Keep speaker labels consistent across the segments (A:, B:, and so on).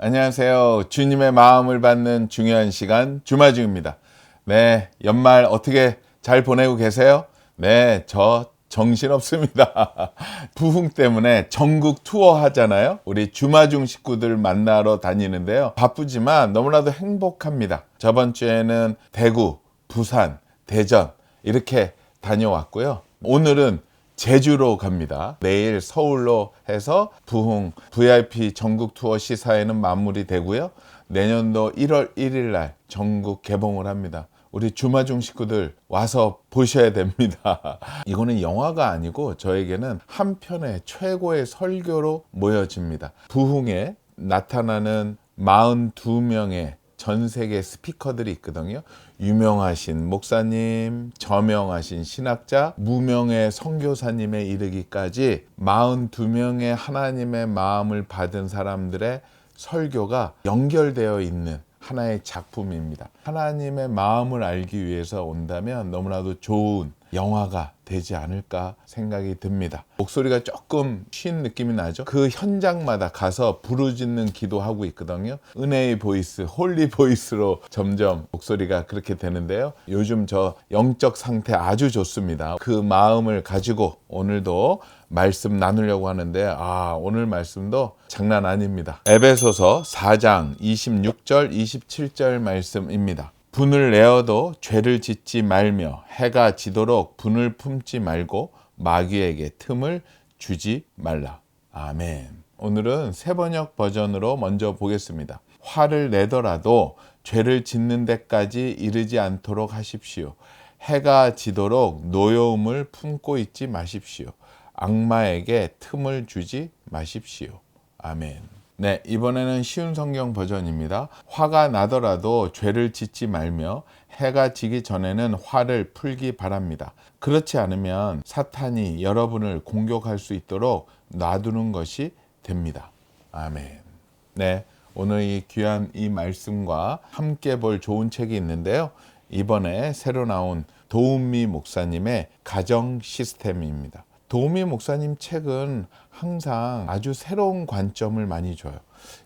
A: 안녕하세요. 주님의 마음을 받는 중요한 시간 주마중입니다. 네, 연말 어떻게 잘 보내고 계세요? 네, 저 정신없습니다. 부흥 때문에 전국 투어 하잖아요. 우리 주마중 식구들 만나러 다니는데요. 바쁘지만 너무나도 행복합니다. 저번 주에는 대구, 부산, 대전 이렇게 다녀왔고요. 오늘은 제주로 갑니다. 내일 서울로 해서 부흥 VIP 전국 투어 시사회는 마무리되고요. 내년도 1월 1일 날 전국 개봉을 합니다. 우리 주마중 식구들 와서 보셔야 됩니다. 이거는 영화가 아니고 저에게는 한 편의 최고의 설교로 모여집니다. 부흥에 나타나는 42명의 전 세계 스피커들이 있거든요. 유명하신 목사님, 저명하신 신학자, 무명의 선교사님에 이르기까지 42명의 하나님의 마음을 받은 사람들의 설교가 연결되어 있는 하나의 작품입니다. 하나님의 마음을 알기 위해서 온다면 너무나도 좋은 영화가 되지 않을까 생각이 듭니다. 목소리가 조금 쉰 느낌이 나죠? 그 현장마다 가서 부르짖는 기도하고 있거든요. 은혜의 보이스, 홀리 보이스로 점점 목소리가 그렇게 되는데요. 요즘 저 영적 상태 아주 좋습니다. 그 마음을 가지고 오늘도 말씀 나누려고 하는데 아 오늘 말씀도 장난 아닙니다. 에베소서 4장 26절 27절 말씀입니다. 분을 내어도 죄를 짓지 말며 해가 지도록 분을 품지 말고 마귀에게 틈을 주지 말라. 아멘. 오늘은 세번역 버전으로 먼저 보겠습니다. 화를 내더라도 죄를 짓는 데까지 이르지 않도록 하십시오. 해가 지도록 노여움을 품고 있지 마십시오. 악마에게 틈을 주지 마십시오. 아멘. 네, 이번에는 쉬운 성경 버전입니다. 화가 나더라도 죄를 짓지 말며 해가 지기 전에는 화를 풀기 바랍니다. 그렇지 않으면 사탄이 여러분을 공격할 수 있도록 놔두는 것이 됩니다. 아멘. 네, 오늘 이 귀한 이 말씀과 함께 볼 좋은 책이 있는데요. 이번에 새로 나온 도은미 목사님의 가정 시스템입니다. 도우미 목사님 책은 항상 아주 새로운 관점을 많이 줘요.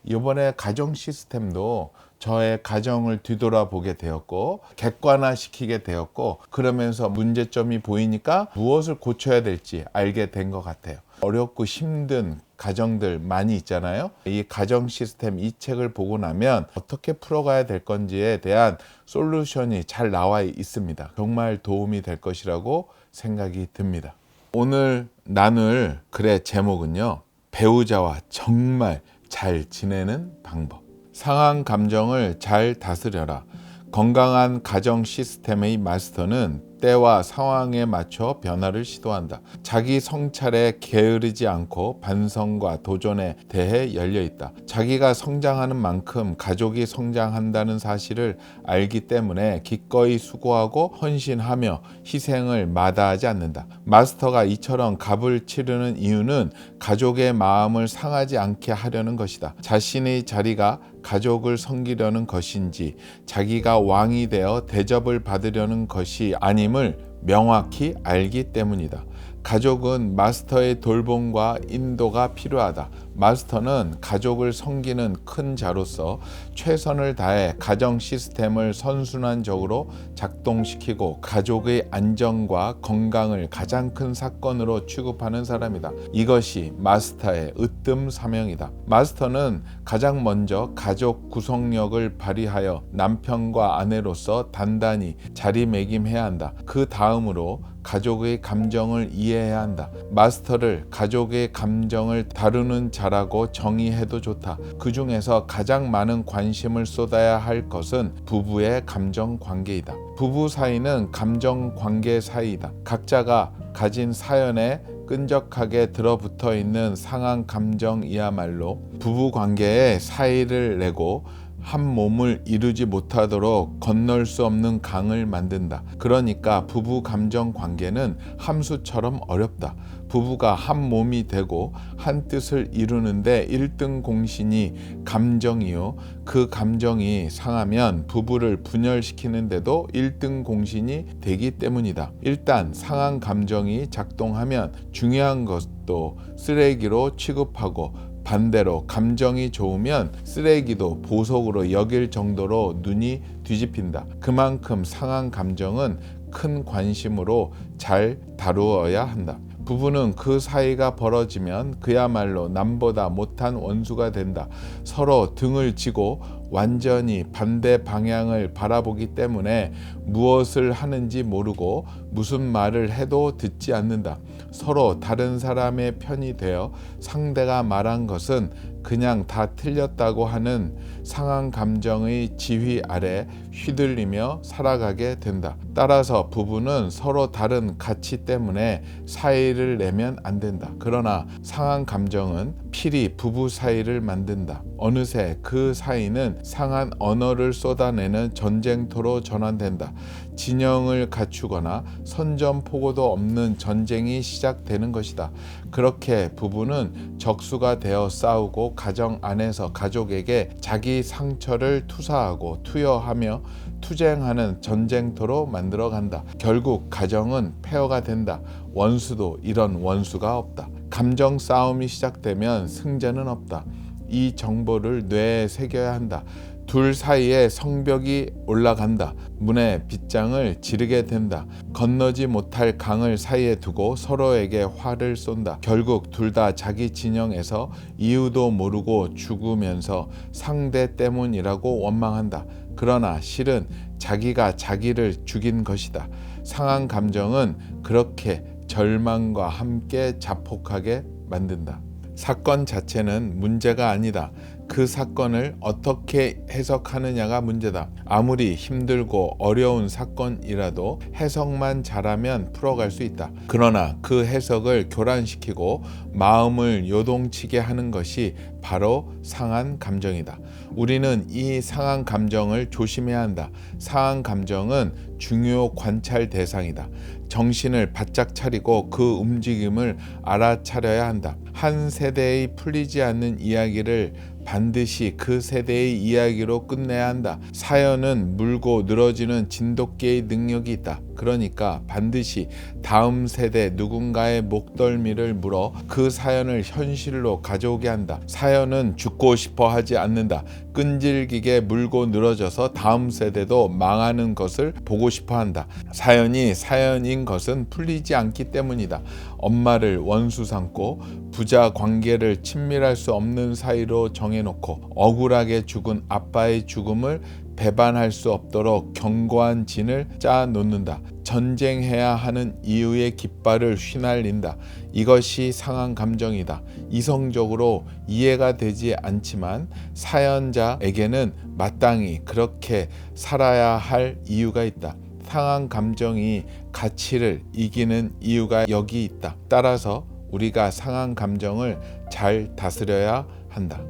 A: 이번에 가정 시스템도 저의 가정을 뒤돌아보게 되었고 객관화시키게 되었고 그러면서 문제점이 보이니까 무엇을 고쳐야 될지 알게 된 것 같아요. 어렵고 힘든 가정들 많이 있잖아요. 이 가정 시스템 이 책을 보고 나면 어떻게 풀어가야 될 건지에 대한 솔루션이 잘 나와 있습니다. 정말 도움이 될 것이라고 생각이 듭니다. 오늘 나눌 글의 제목은요. 배우자와 정말 잘 지내는 방법. 상한 감정을 잘 다스려라. 건강한 가정 시스템의 마스터는 때와 상황에 맞춰 변화를 시도한다. 자기 성찰에 게으르지 않고 반성과 도전에 대해 열려 있다. 자기가 성장하는 만큼 가족이 성장한다는 사실을 알기 때문에 기꺼이 수고하고 헌신하며 희생을 마다하지 않는다. 마스터가 이처럼 값을 치르는 이유는 가족의 마음을 상하지 않게 하려는 것이다. 자신의 자리가 가족을 섬기려는 것인지 자기가 왕이 되어 대접을 받으려는 것이 아님을 명확히 알기 때문이다. 가족은 마스터의 돌봄과 인도가 필요하다. 마스터는 가족을 섬기는 큰 자로서 최선을 다해 가정 시스템을 선순환적으로 작동시키고 가족의 안정과 건강을 가장 큰 사건으로 취급하는 사람이다. 이것이 마스터의 으뜸 사명이다. 마스터는 가장 먼저 가족 구성력을 발휘하여 남편과 아내로서 단단히 자리매김해야 한다. 그 다음으로 가족의 감정을 이해해야 한다. 마스터를 가족의 감정을 다루는 자 라고 정의해도 좋다. 그 중에서 가장 많은 관심을 쏟아야 할 것은 부부의 감정 관계이다. 부부 사이는 감정 관계 사이이다. 각자가 가진 사연에 끈적하게 들어붙어 있는 상한 감정이야말로 부부 관계에 사이를 내고 한 몸을 이루지 못하도록 건널 수 없는 강을 만든다. 그러니까 부부 감정 관계는 함수처럼 어렵다. 부부가 한 몸이 되고 한 뜻을 이루는데 1등 공신이 감정이요. 그 감정이 상하면 부부를 분열시키는데도 1등 공신이 되기 때문이다. 일단 상한 감정이 작동하면 중요한 것도 쓰레기로 취급하고 반대로 감정이 좋으면 쓰레기도 보석으로 여길 정도로 눈이 뒤집힌다. 그만큼 상한 감정은 큰 관심으로 잘 다루어야 한다. 부부는 그 사이가 벌어지면 그야말로 남보다 못한 원수가 된다. 서로 등을 지고 완전히 반대 방향을 바라보기 때문에 무엇을 하는지 모르고 무슨 말을 해도 듣지 않는다. 서로 다른 사람의 편이 되어 상대가 말한 것은 그냥 다 틀렸다고 하는 상한 감정의 지휘 아래 휘둘리며 살아가게 된다. 따라서 부부는 서로 다른 가치 때문에 사이를 내면 안 된다. 그러나 상한 감정은 필히 부부 사이를 만든다. 어느새 그 사이는 상한 언어를 쏟아내는 전쟁터로 전환된다. 진영을 갖추거나 선전포고도 없는 전쟁이 시작되는 것이다. 그렇게 부부는 적수가 되어 싸우고 가정 안에서 가족에게 자기 상처를 투사하고 투여하며 투쟁하는 전쟁터로 만들어 간다. 결국 가정은 폐허가 된다. 원수도 이런 원수가 없다. 감정 싸움이 시작되면 승자는 없다. 이 정보를 뇌에 새겨야 한다. 둘 사이에 성벽이 올라간다. 문에 빗장을 지르게 된다. 건너지 못할 강을 사이에 두고 서로에게 화를 쏜다. 결국 둘 다 자기 진영에서 이유도 모르고 죽으면서 상대 때문이라고 원망한다. 그러나 실은 자기가 자기를 죽인 것이다. 상한 감정은 그렇게 절망과 함께 자폭하게 만든다. 사건 자체는 문제가 아니다. 그 사건을 어떻게 해석하느냐가 문제다. 아무리 힘들고 어려운 사건이라도 해석만 잘하면 풀어갈 수 있다. 그러나 그 해석을 교란시키고 마음을 요동치게 하는 것이 바로 상한 감정이다. 우리는 이 상한 감정을 조심해야 한다. 상한 감정은 중요 관찰 대상이다. 정신을 바짝 차리고 그 움직임을 알아차려야 한다. 한 세대의 풀리지 않는 이야기를 반드시 그 세대의 이야기로 끝내야 한다. 사연은 물고 늘어지는 진돗개의 능력이 있다. 그러니까 반드시 다음 세대 누군가의 목덜미를 물어 그 사연을 현실로 가져오게 한다. 사연은 죽고 싶어 하지 않는다. 끈질기게 물고 늘어져서 다음 세대도 망하는 것을 보고 싶어 한다. 사연이 사연인 것은 풀리지 않기 때문이다. 엄마를 원수 삼고 부자 관계를 친밀할 수 없는 사이로 정해놓고 억울하게 죽은 아빠의 죽음을 배반할 수 없도록 견고한 진을 짜 놓는다. 전쟁해야 하는 이유의 깃발을 휘날린다. 이것이 상한 감정이다. 이성적으로 이해가 되지 않지만 사연자에게는 마땅히 그렇게 살아야 할 이유가 있다. 상한 감정이 가치를 이기는 이유가 여기 있다. 따라서 우리가 상한 감정을 잘 다스려야 한다.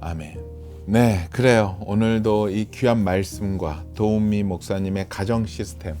A: 아멘. 네, 그래요. 오늘도 이 귀한 말씀과 도우미 목사님의 가정 시스템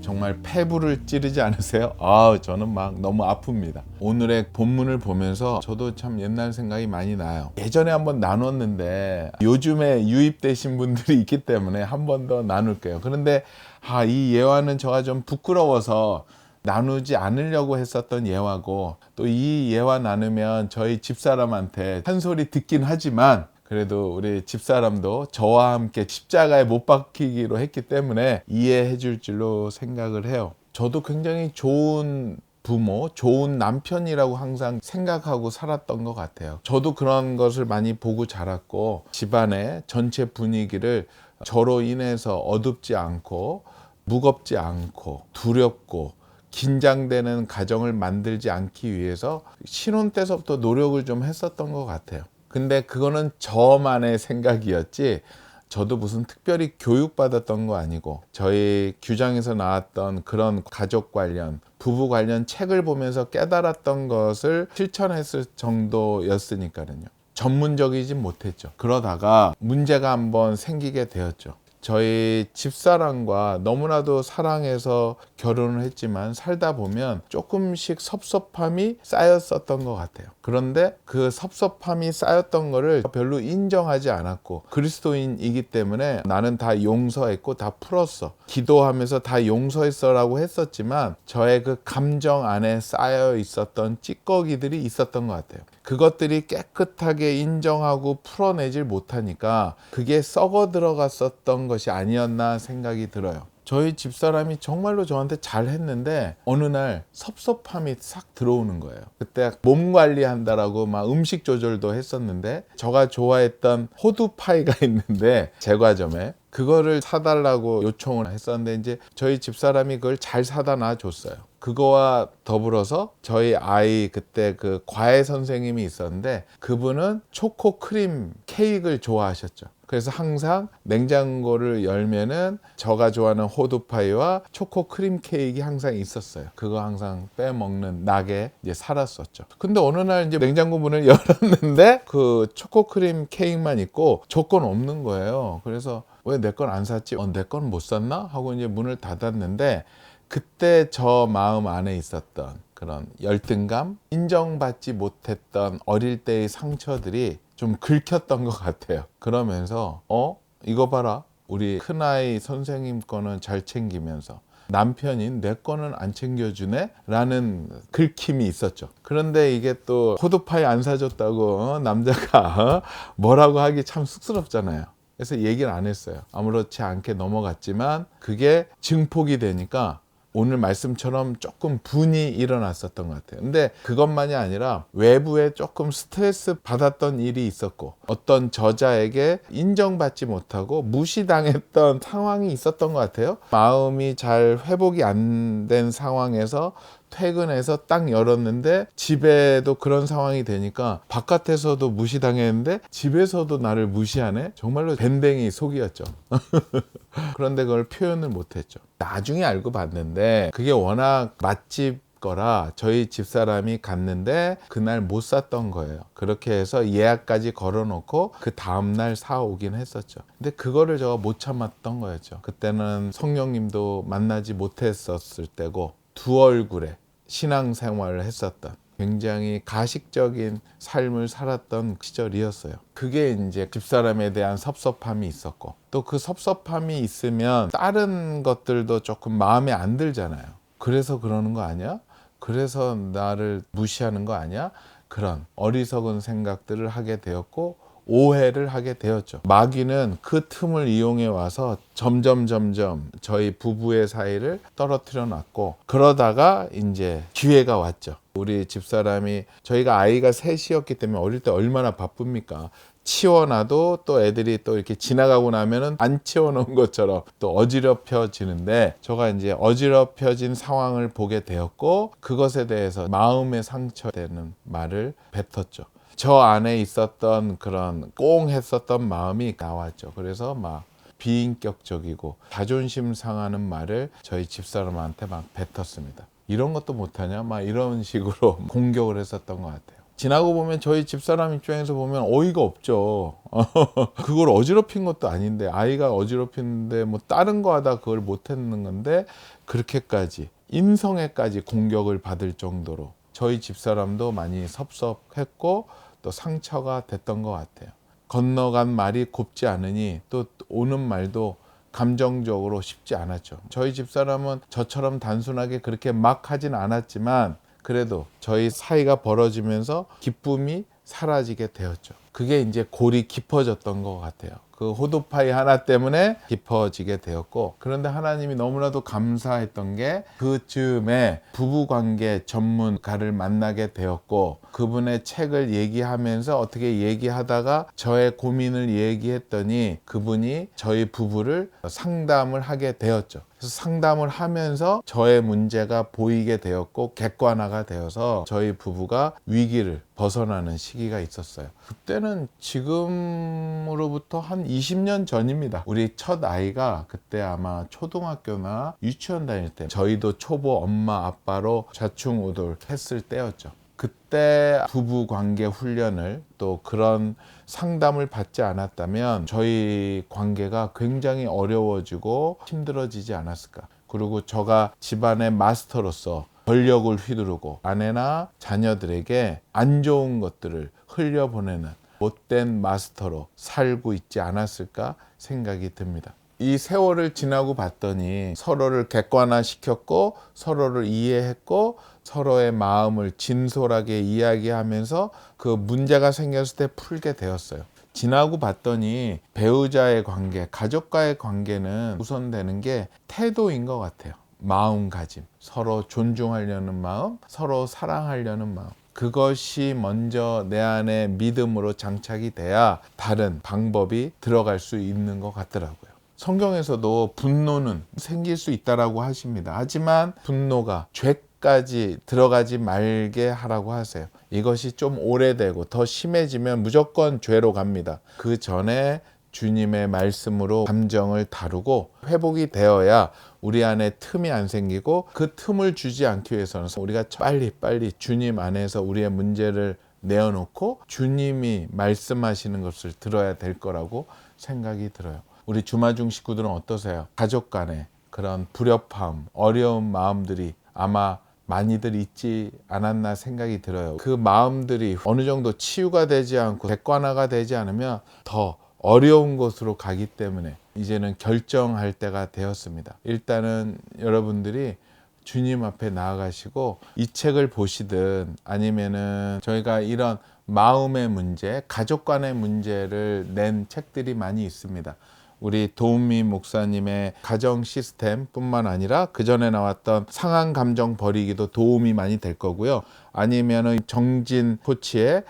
A: 정말 폐부를 찌르지 않으세요? 아, 저는 막 너무 아픕니다. 오늘의 본문을 보면서 저도 참 옛날 생각이 많이 나요. 예전에 한번 나눴는데 요즘에 유입되신 분들이 있기 때문에 한 번 더 나눌게요. 그런데 아, 이 예화는 저가 좀 부끄러워서 나누지 않으려고 했었던 예화고 또 이 예화 나누면 저희 집사람한테 한 소리 듣긴 하지만 그래도 우리 집사람도 저와 함께 십자가에 못 박히기로 했기 때문에 이해해 줄 줄로 생각을 해요. 저도 굉장히 좋은 부모, 좋은 남편이라고 항상 생각하고 살았던 것 같아요. 저도 그런 것을 많이 보고 자랐고 집안의 전체 분위기를 저로 인해서 어둡지 않고 무겁지 않고 두렵고 긴장되는 가정을 만들지 않기 위해서 신혼 때서부터 노력을 좀 했었던 것 같아요. 근데 그거는 저만의 생각이었지 저도 무슨 특별히 교육받았던 거 아니고 저희 규장에서 나왔던 그런 가족 관련 부부 관련 책을 보면서 깨달았던 것을 실천했을 정도였으니까요. 전문적이진 못했죠. 그러다가 문제가 한번 생기게 되었죠. 저희 집사람과 너무나도 사랑해서 결혼을 했지만 살다 보면 조금씩 섭섭함이 쌓였었던 것 같아요. 그런데 그 섭섭함이 쌓였던 거를 별로 인정하지 않았고 그리스도인이기 때문에 나는 다 용서했고 다 풀었어. 기도하면서 다 용서했어라고 했었지만 저의 그 감정 안에 쌓여 있었던 찌꺼기들이 있었던 것 같아요. 그것들이 깨끗하게 인정하고 풀어내질 못하니까 그게 썩어 들어갔었던 것이 아니었나 생각이 들어요. 저희 집사람이 정말로 저한테 잘 했는데 어느 날 섭섭함이 싹 들어오는 거예요. 그때 몸 관리한다라고 막 음식 조절도 했었는데 제가 좋아했던 호두 파이가 있는데 제과점에 그거를 사달라고 요청을 했었는데 이제 저희 집사람이 그걸 잘 사다 놔 줬어요. 그거와 더불어서 저희 아이 그때 그 과외 선생님이 있었는데 그분은 초코 크림 케이크를 좋아하셨죠. 그래서 항상 냉장고를 열면은 저가 좋아하는 호두파이와 초코 크림 케이크 항상 있었어요. 그거 항상 빼먹는 낙에 이제 살았었죠. 근데 어느 날 이제 냉장고 문을 열었는데 그 초코 크림 케이크만 있고 조건 없는 거예요. 그래서 왜 내 건 안 샀지? 어, 내 건 못 샀나? 하고 이제 문을 닫았는데 그때 저 마음 안에 있었던 그런 열등감, 인정받지 못했던 어릴 때의 상처들이 좀 긁혔던 것 같아요. 그러면서 어 이거 봐라 우리 큰아이 선생님 거는 잘 챙기면서 남편인 내 거는 안 챙겨주네? 라는 긁힘이 있었죠. 그런데 이게 또 호두파이 안 사줬다고 어? 남자가 어? 뭐라고 하기 참 쑥스럽잖아요. 그래서 얘기를 안 했어요. 아무렇지 않게 넘어갔지만 그게 증폭이 되니까 오늘 말씀처럼 조금 분이 일어났었던 것 같아요. 근데 그것만이 아니라 외부에 조금 스트레스 받았던 일이 있었고 어떤 저자에게 인정받지 못하고 무시당했던 상황이 있었던 것 같아요. 마음이 잘 회복이 안 된 상황에서 퇴근해서 딱 열었는데 집에도 그런 상황이 되니까 바깥에서도 무시당했는데 집에서도 나를 무시하네? 정말로 밴댕이 속이었죠. 그런데 그걸 표현을 못했죠. 나중에 알고 봤는데 그게 워낙 맛집 거라 저희 집사람이 갔는데 그날 못 샀던 거예요. 그렇게 해서 예약까지 걸어놓고 그 다음날 사오긴 했었죠. 근데 그거를 제가 못 참았던 거였죠. 그때는 성령님도 만나지 못했었을 때고 두 얼굴에 신앙생활을 했었던 굉장히 가식적인 삶을 살았던 시절이었어요. 그게 이제 집사람에 대한 섭섭함이 있었고 또 그 섭섭함이 있으면 다른 것들도 조금 마음에 안 들잖아요. 그래서 그러는 거 아니야? 그래서 나를 무시하는 거 아니야? 그런 어리석은 생각들을 하게 되었고 오해를 하게 되었죠. 마귀는 그 틈을 이용해 와서 점점 점점 저희 부부의 사이를 떨어뜨려 놨고 그러다가 이제 기회가 왔죠. 우리 집사람이 저희가 아이가 셋이었기 때문에 어릴 때 얼마나 바쁩니까? 치워놔도 또 애들이 또 이렇게 지나가고 나면은 안 치워놓은 것처럼 또 어지럽혀지는데 저가 이제 어지럽혀진 상황을 보게 되었고 그것에 대해서 마음의 상처되는 말을 뱉었죠. 저 안에 있었던 그런 꽁 했었던 마음이 나왔죠. 그래서 막 비인격적이고 자존심 상하는 말을 저희 집사람한테 막 뱉었습니다. 이런 것도 못하냐? 막 이런 식으로 공격을 했었던 것 같아요. 지나고 보면 저희 집사람 입장에서 보면 어이가 없죠. 그걸 어지럽힌 것도 아닌데 아이가 어지럽히는데 뭐 다른 거 하다 그걸 못했는 건데 그렇게까지 인성에까지 공격을 받을 정도로 저희 집사람도 많이 섭섭했고 또 상처가 됐던 것 같아요. 건너간 말이 곱지 않으니 또 오는 말도 감정적으로 쉽지 않았죠. 저희 집사람은 저처럼 단순하게 그렇게 막 하진 않았지만 그래도 저희 사이가 벌어지면서 기쁨이 사라지게 되었죠. 그게 이제 골이 깊어졌던 것 같아요. 그 호두파이 하나 때문에 깊어지게 되었고 그런데 하나님이 너무나도 감사했던 게 그쯤에 부부관계 전문가를 만나게 되었고 그분의 책을 얘기하면서 어떻게 얘기하다가 저의 고민을 얘기했더니 그분이 저희 부부를 상담을 하게 되었죠. 그래서 상담을 하면서 저의 문제가 보이게 되었고 객관화가 되어서 저희 부부가 위기를 벗어나는 시기가 있었어요. 그때는 지금으로부터 한 20년 전입니다. 우리 첫 아이가 그때 아마 초등학교나 유치원 다닐 때 저희도 초보 엄마 아빠로 좌충우돌 했을 때였죠. 그때 부부 관계 훈련을 또 그런 상담을 받지 않았다면 저희 관계가 굉장히 어려워지고 힘들어지지 않았을까. 그리고 저가 집안의 마스터로서 권력을 휘두르고 아내나 자녀들에게 안 좋은 것들을 흘려보내는 못된 마스터로 살고 있지 않았을까 생각이 듭니다. 이 세월을 지나고 봤더니 서로를 객관화 시켰고 서로를 이해했고 서로의 마음을 진솔하게 이야기하면서 그 문제가 생겼을 때 풀게 되었어요. 지나고 봤더니 배우자의 관계, 가족과의 관계는 우선되는 게 태도인 것 같아요. 마음가짐, 서로 존중하려는 마음, 서로 사랑하려는 마음. 그것이 먼저 내 안에 믿음으로 장착이 돼야 다른 방법이 들어갈 수 있는 것 같더라고요. 성경에서도 분노는 생길 수 있다라고 하십니다. 하지만 분노가 죄 까지 들어가지 말게 하라고 하세요. 이것이 좀 오래되고 더 심해지면 무조건 죄로 갑니다. 그 전에 주님의 말씀으로 감정을 다루고 회복이 되어야 우리 안에 틈이 안 생기고 그 틈을 주지 않기 위해서는 우리가 빨리 빨리 주님 안에서 우리의 문제를 내어놓고 주님이 말씀하시는 것을 들어야 될 거라고 생각이 들어요. 우리 주마중 식구들은 어떠세요? 가족 간에 그런 불협화음, 어려운 마음들이 아마 많이들 있지 않았나 생각이 들어요. 그 마음들이 어느 정도 치유가 되지 않고 객관화가 되지 않으면 더 어려운 곳으로 가기 때문에 이제는 결정할 때가 되었습니다. 일단은 여러분들이 주님 앞에 나아가시고 이 책을 보시든 아니면은 저희가 이런 마음의 문제, 가족 간의 문제를 낸 책들이 많이 있습니다. 우리 도우미 목사님의 가정 시스템뿐만 아니라 그 전에 나왔던 상한 감정 버리기도 도움이 많이 될 거고요. 아니면은 정진 코치의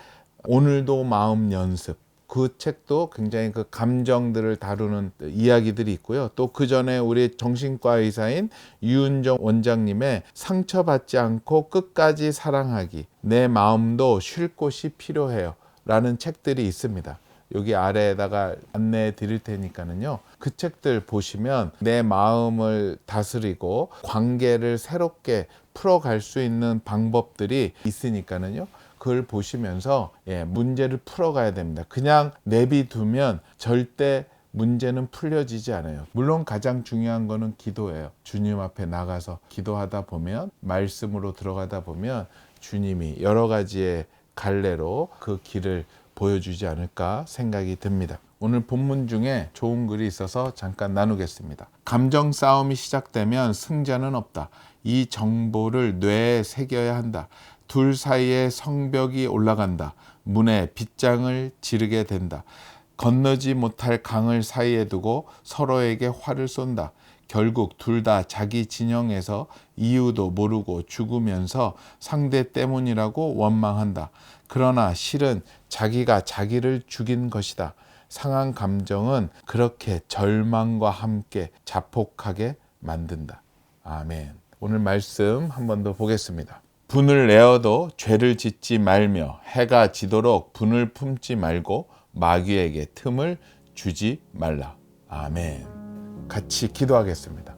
A: 오늘도 마음 연습 그 책도 굉장히 그 감정들을 다루는 이야기들이 있고요. 또 그 전에 우리 정신과 의사인 유은정 원장님의 상처받지 않고 끝까지 사랑하기 내 마음도 쉴 곳이 필요해요. 라는 책들이 있습니다. 여기 아래에다가 안내해 드릴 테니까는요. 그 책들 보시면 내 마음을 다스리고 관계를 새롭게 풀어갈 수 있는 방법들이 있으니까는요. 그걸 보시면서 예, 문제를 풀어가야 됩니다. 그냥 내비두면 절대 문제는 풀려지지 않아요. 물론 가장 중요한 거는 기도예요. 주님 앞에 나가서 기도하다 보면 말씀으로 들어가다 보면 주님이 여러 가지의 갈래로 그 길을 보여주지 않을까 생각이 듭니다. 오늘 본문 중에 좋은 글이 있어서 잠깐 나누겠습니다. 감정 싸움이 시작되면 승자는 없다. 이 정보를 뇌에 새겨야 한다. 둘 사이에 성벽이 올라간다. 문에 빗장을 지르게 된다. 건너지 못할 강을 사이에 두고 서로에게 화를 쏜다. 결국 둘 다 자기 진영에서 이유도 모르고 죽으면서 상대 때문이라고 원망한다. 그러나 실은 자기가 자기를 죽인 것이다. 상한 감정은 그렇게 절망과 함께 자폭하게 만든다. 아멘. 오늘 말씀 한 번 더 보겠습니다. 분을 내어도 죄를 짓지 말며 해가 지도록 분을 품지 말고 마귀에게 틈을 주지 말라. 아멘. 같이 기도하겠습니다.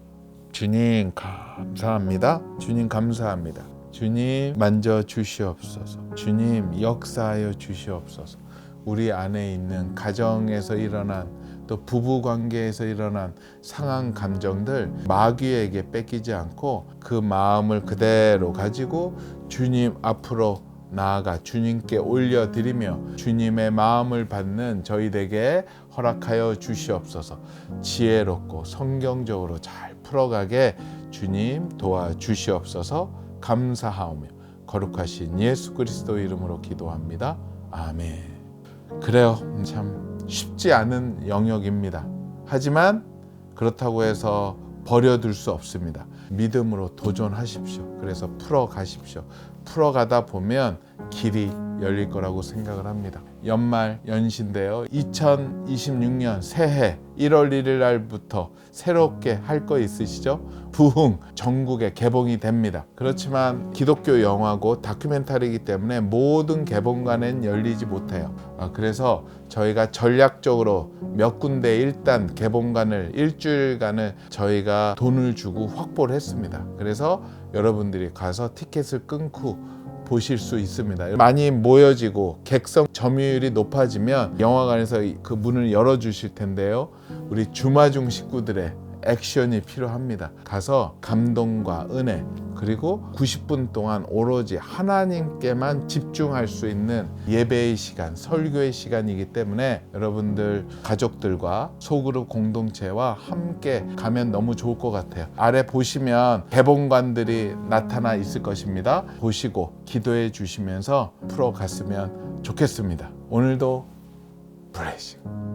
A: 주님 감사합니다. 주님 감사합니다. 주님 만져 주시옵소서. 주님 역사하여 주시옵소서. 우리 안에 있는 가정에서 일어난 또 부부 관계에서 일어난 상한 감정들 마귀에게 뺏기지 않고 그 마음을 그대로 가지고 주님 앞으로 나아가 주님께 올려드리며 주님의 마음을 받는 저희에게 허락하여 주시옵소서 지혜롭고 성경적으로 잘 풀어가게 주님 도와주시옵소서 감사하오며 거룩하신 예수 그리스도 이름으로 기도합니다. 아멘. 그래요. 참 쉽지 않은 영역입니다. 하지만 그렇다고 해서 버려둘 수 없습니다. 믿음으로 도전하십시오. 그래서 풀어 가십시오. 풀어 가다 보면 길이 열릴 거라고 생각을 합니다. 연말 연시인데요. 2026년 새해 1월 1일 날부터 새롭게 할 거 있으시죠? 부흥 전국에 개봉이 됩니다. 그렇지만 기독교 영화고 다큐멘터리이기 때문에 모든 개봉관은 열리지 못해요. 아, 그래서 저희가 전략적으로 몇 군데 일단 개봉관을 일주일간을 저희가 돈을 주고 확보를 했습니다. 그래서 여러분들이 가서 티켓을 끊고 보실 수 있습니다. 많이 모여지고 객석 점유율이 높아지면 영화관에서 그 문을 열어 주실 텐데요. 우리 주마중 식구들의 액션이 필요합니다. 가서 감동과 은혜 그리고 90분 동안 오로지 하나님께만 집중할 수 있는 예배의 시간, 설교의 시간이기 때문에 여러분들 가족들과 소그룹 공동체와 함께 가면 너무 좋을 것 같아요. 아래 보시면 개봉관들이 나타나 있을 것입니다. 보시고 기도해 주시면서 풀어갔으면 좋겠습니다. 오늘도 블레싱.